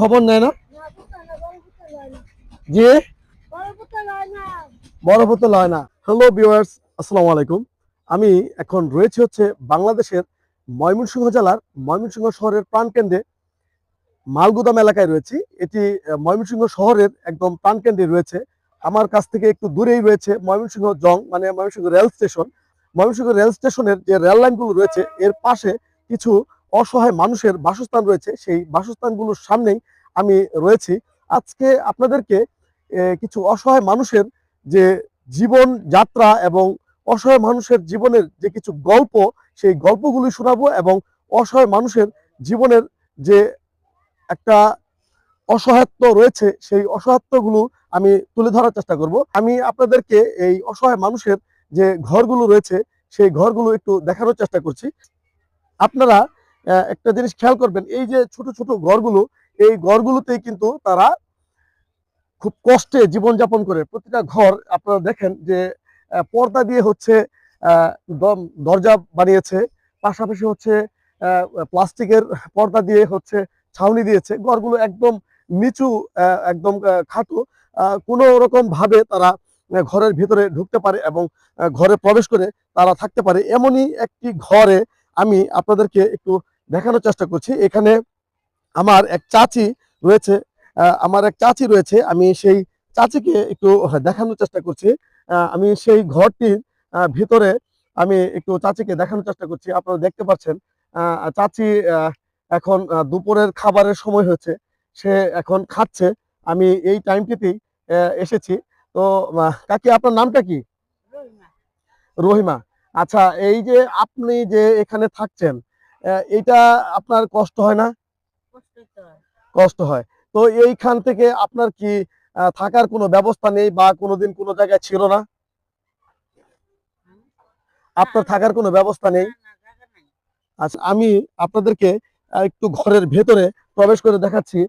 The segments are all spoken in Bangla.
খবর নেয় না? যে বড় পুত্র লয় না। হ্যালো ভিউয়ার্স আসসালামু আলাইকুম। আমি এখন রয়েছে হচ্ছে বাংলাদেশের ময়মনসিংহ জেলার ময়মনসিংহ শহরের প্রাণকেন্দ্রে। মালগুদাম এলাকায় রয়েছি। এটি ময়মনসিংহ শহরের একদম প্রাণকেন্দ্রে রয়েছে। আমার কাছ থেকে একটু দূরেই রয়েছে ময়মনসিংহ জং মানে Mymensingh rail station. Mymensingh rail স্টেশনের যে রেল লাইনগুলো রয়েছে, এর পাশে কিছু অসহায় মানুষের বাসস্থান রয়েছে, সেই বাসস্থানগুলোর সামনেই আমি রয়েছি। আজকে আপনাদেরকে কিছু অসহায় মানুষের যে জীবন যাত্রা এবং অসহায় মানুষের জীবনের যে কিছু গল্প, সেই গল্পগুলি শোনাবো এবং অসহায় মানুষের জীবনের যে একটা অসহায়ত্ব রয়েছে, সেই অসহায়ত্বগুলো আমি তুলে ধরার চেষ্টা করব। আমি আপনাদেরকে এই অসহায় মানুষের যে ঘরগুলো রয়েছে, সেই ঘরগুলো একটু দেখানোর চেষ্টা করছি। আপনারা একটা জিনিস খেয়াল করবেন, এই যে ছোট ছোট ঘরগুলো, এই ঘরগুলোতেই কিন্তু তারা খুব কষ্টে জীবনযাপন করে। প্রতিটা ঘর আপনারা দেখেন যে পর্দা দিয়ে হচ্ছে দরজা বানিয়েছে, পাশাপাশি হচ্ছে প্লাস্টিকের পর্দা দিয়ে হচ্ছে ছাউনি দিয়েছে। ঘরগুলো একদম নিচু একদম খাটো কোনো রকম ভাবে তারা ঘরের ভিতরে ঢুকতে পারে এবং ঘরে প্রবেশ করে তারা থাকতে পারে। এমনই একটি ঘরে আমি আপনাদেরকে একটু দেখানোর চেষ্টা করছি। এখানে আমার এক চাচি রয়েছে আমার এক চাচি রয়েছে আমি সেই চাচিকে একটু দেখানোর চেষ্টা করছি। আমি সেই ঘরটির ভিতরে আমি একটু চাচিকে দেখানোর চেষ্টা করছি। আপনারা দেখতে পাচ্ছেন চাচি এখন দুপুরের খাবারের সময় হয়েছে সে এখন খাচ্ছে। আমি এই টাইমটিতেই এসেছি। তো কাকি আপনার নামটা কি? রহিমা। আচ্ছা এই যে আপনি যে এখানে থাকছেন এটা আপনার কষ্ট হয় না? কষ্ট হয়। তো এইখান থেকে আপনার কি থাকার কোনো ব্যবস্থা নেই বা কোনোদিন কোনো জায়গায় ছিল না? আপনার থাকার কোনো ব্যবস্থা নেই? আচ্ছা আমি আপনাদেরকে একটু ঘরের ভেতরে প্রবেশ করে দেখাচ্ছি।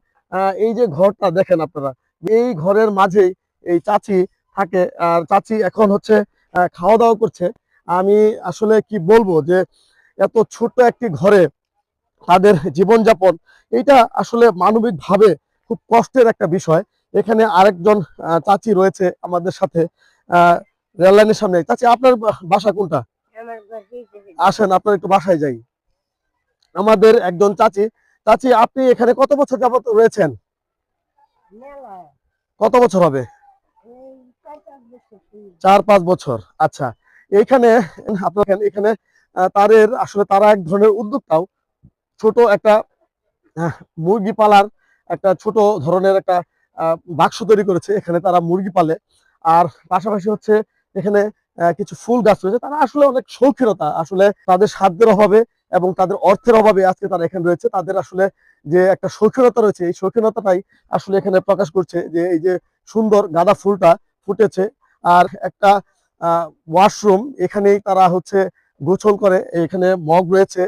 এই যে ঘরটা দেখেন আপনারা, এই ঘরের মাঝেই এই চাচি থাকে, আর চাচি এখন হচ্ছে খাওয়া দাওয়া করছে। আমি আসলে কি বলব যে, এত ছোট্ট একটি ঘরে তাদের জীবনযাপন এটা আসলে মানবিক ভাবে খুব কষ্টের একটা বিষয়। এখানে আরেকজন চাচি রয়েছে আমাদের সাথে, আহ, রেল সামনে। চাচি, আপনার বাসা কোনটা? আসেন, আপনার একটু বাসায় যাই। আমাদের একজন চাচি। চাচি, আপনি এখানে কত বছর যাবত রয়েছেন? কত বছর হবে। চার পাঁচ বছর। আচ্ছা এইখানে আপনার এখানে- তাদের আসলে তারা এক ধরনের উদ্যোক্তাও। ছোট একটা মুরগি পালার একটা ছোট ধরনের একটা বাক্স তৈরি করেছে। এখানে তারা মুরগি পালে। আর পাশাপাশি হচ্ছে এখানে কিছু ফুল গাছ রয়েছে। তারা আসলে অনেক শৌখিনতা। আসলে তাদের সাধ্যের অভাবে এবং তাদের অর্থের অভাবে আজকে তারা এখানে রয়েছে। তাদের আসলে যে একটা শৌখিনতা রয়েছে, এই শৌখিনতাটাই আসলে এখানে প্রকাশ করছে যে, এই যে সুন্দর গাঁদা ফুলটা ফুটেছে। আর একটা ওয়াশরুম এখানেই তারা হচ্ছে গোসল করে এখানে মগ রয়েছে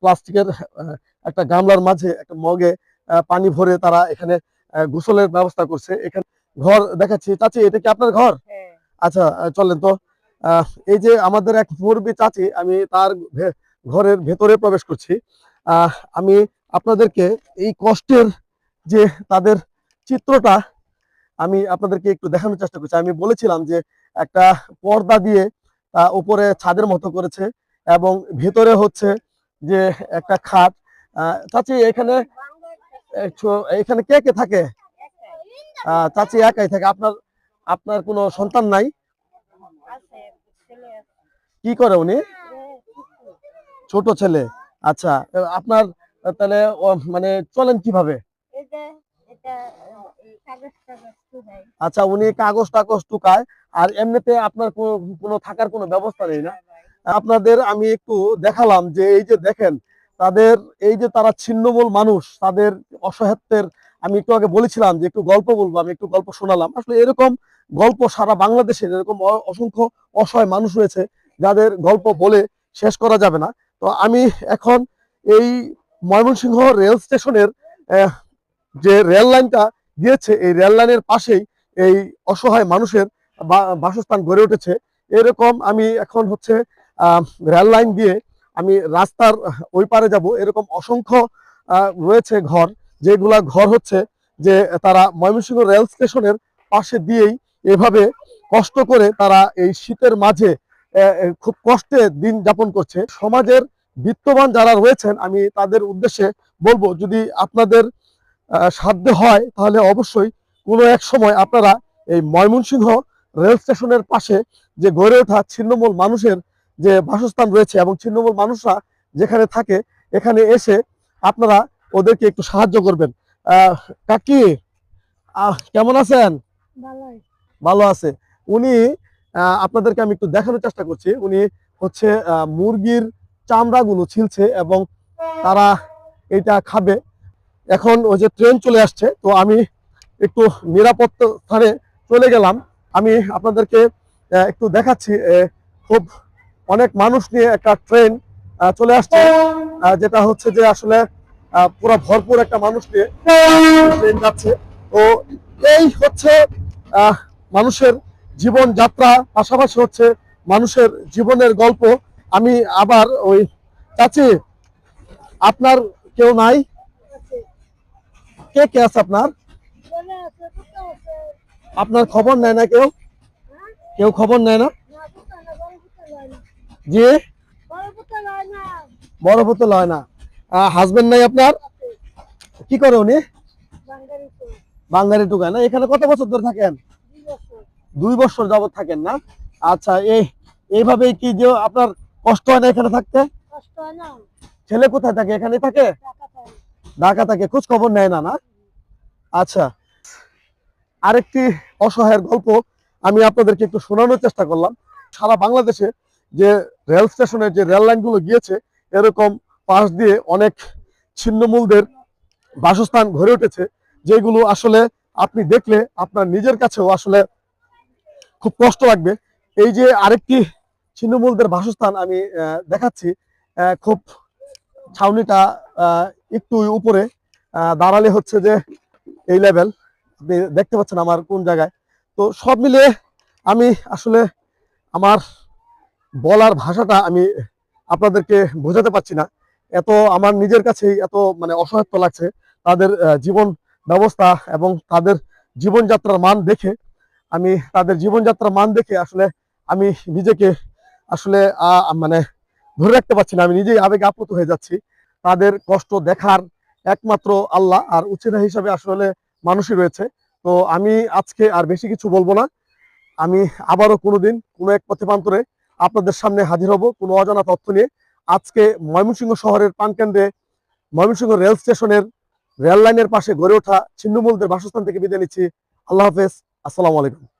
প্লাস্টিকের একটা গামলার মাঝে একটা মগে পানি ভরে তারা এখানে গোসলের ব্যবস্থা করছে। এখানে ঘর দেখাচ্ছি। চাচি এটা কি আপনার ঘর? হ্যাঁ। আচ্ছা চলেন তো। আহ, এই যে আমাদের এক মুরবি চাচি আমি তার ঘরের ভেতরে প্রবেশ করছি। আহ, আমি আপনাদেরকে এই কষ্টের যে তাদের চিত্রটা আমি আপনাদেরকে একটু দেখানোর চেষ্টা করছি। আমি বলেছিলাম যে একটা পর্দা দিয়ে উপরে ছাদের মতো করেছে এবং ভেতরে হচ্ছে যে একটা খাট। চাচি, এখানে এখানে কে কে থাকে? চাচি একাই থাকে। আপনার আপনার কোনো সন্তান নাই? কি করে উনি? ছোট ছেলে। আচ্ছা আপনার তাহলে মানে চলেন কীভাবে? আচ্ছা উনি কাগজ টাগজ টুকায় আর এমনিতে আপনার কোনো থাকার কোনো ব্যবস্থা নেই না? আপনাদের আমি একটু দেখালাম যে এই যে দেখেন তাদের এই যে তারা ছিন্নমূল মানুষ তাদের অসহায়ত্বের আমি একটু আগে বলেছিলাম যে একটু গল্প বলব আমি একটু গল্প শোনালাম। আসলে এরকম গল্প সারা বাংলাদেশে এরকম অসংখ্য অসহায় মানুষ রয়েছে যাদের গল্প বলে শেষ করা যাবে না। তো আমি এখন এই ময়মনসিংহ রেল স্টেশনের আহ, যে রেল লাইনটা গিয়েছে, এই রেল লাইনের পাশেই এই অসহায় মানুষের বাসস্থান গড়ে উঠেছে। এরকম আমি এখন হচ্ছে রেল লাইন দিয়ে আমি রাস্তার ওই পারে যাব। এরকম অসংখ্য রয়েছে ঘর, যেগুলা ঘর হচ্ছে যে তারা ময়মনসিংহ রেল স্টেশনের পাশে দিয়েই এভাবে কষ্ট করে তারা এই শীতের মাঝে খুব কষ্টে দিন যাপন করছে। সমাজের বিত্তবান যারা রয়েছেন, আমি তাদের উদ্দেশ্যে বলব, যদি আপনাদের সাধ্য হয় তাহলে অবশ্যই কোনো এক সময় আপনারা এই ময়মনসিংহ রেল স্টেশনের পাশে যে গড়ে ওঠা ছিন্নমূল মানুষের যে বাসস্থান রয়েছে এবং ছিন্নমূল মানুষরা যেখানে থাকে এখানে এসে আপনারা ওদেরকে একটু সাহায্য করবেন। কাকি আহ, কেমন আছেন? ভালো আছে। উনি আপনাদেরকে আমি একটু দেখানোর চেষ্টা করছি। উনি হচ্ছে মুরগির চামড়াগুলো ছিলছে এবং তারা এটা খাবে। এখন ওই যে ট্রেন চলে আসছে, তো আমি একটু নিরাপদ স্থানে চলে গেলাম। আমি আপনাদেরকে একটু দেখাচ্ছি খুব অনেক মানুষ নিয়ে একটা ট্রেন চলে আসছে যেটা হচ্ছে যে আসলে পুরো ভরপুর একটা মানুষ নিয়ে ট্রেন যাচ্ছে। তো এই হচ্ছে মানুষের জীবন যাত্রা পাশাপাশি হচ্ছে মানুষের জীবনের গল্প। আমি আবার ওই চাচি, আপনার কেউ নাই? কে কে আছে আপনার? আপনার খবর নেয় না কেউ? কেউ খবর নেয় না? জি? বড় না হয় না। হাজবেন্ড নাই আপনার? কি করে উনি? বাঙালি টুকায় না? এখানে কত বছর ধরে থাকেন? দুই বছর যাবত থাকেন না? আচ্ছা এই এইভাবে কি যে আপনার কষ্ট হয় না এখানে থাকতে? ছেলে কোথায় থাকে? এখানে থাকে? ঢাকা থাকে খোঁজ খবর নেয় না না? আচ্ছা। আরেকটি অসহায়ের গল্প আমি আপনাদেরকে একটু শোনানোর চেষ্টা করলাম। সারা বাংলাদেশে যে রেল স্টেশনে যে রেল লাইনগুলো গিয়েছে, এরকম পাশ দিয়ে অনেক ছিন্নমূলদের বাসস্থান গড়ে উঠেছে, যেগুলো আসলে আপনি দেখলে আপনার নিজের কাছেও আসলে খুব কষ্ট লাগবে। এই যে আরেকটি ছিন্নমূলদের বাসস্থান আমি দেখাচ্ছি খুব ছাউনিটা একটু উপরে দাঁড়ালে হচ্ছে যে এই লেভেল আপনি দেখতে পাচ্ছেন আমার কোন জায়গায়। তো সব মিলিয়ে আমি আসলে আমার বলার ভাষাটা আমি আপনাদেরকে বোঝাতে পারছি না। এত আমার নিজের কাছেই এত মানে অসহায়ত্ব লাগছে। তাদের জীবন ব্যবস্থা এবং তাদের জীবনযাত্রার মান দেখে, আমি তাদের জীবনযাত্রার মান দেখে আসলে আমি নিজেকে আসলে মানে ধরে রাখতে পারছি না। আমি নিজেই আবেগে আপ্লুত হয়ে যাচ্ছি। তাদের কষ্ট দেখার একমাত্র আল্লাহ আর উচিরা হিসাবে আসলে মানুষই রয়েছে। তো আমি আজকে আর বেশি কিছু বলব না। আমি আবারও কোনোদিন কোনো এক পথেপান্তরে আপনাদের সামনে হাজির হব কোনো অজানা তথ্য নিয়ে। আজকে ময়মনসিংহ শহরের প্রাণকেন্দ্রে ময়মনসিংহ রেল স্টেশনের রেল লাইনের পাশে গড়ে ওঠা ছিন্নমূলদের বাসস্থান থেকে বিদায় নিচ্ছি। আল্লাহ হাফেজ। আসসালামু আলাইকুম।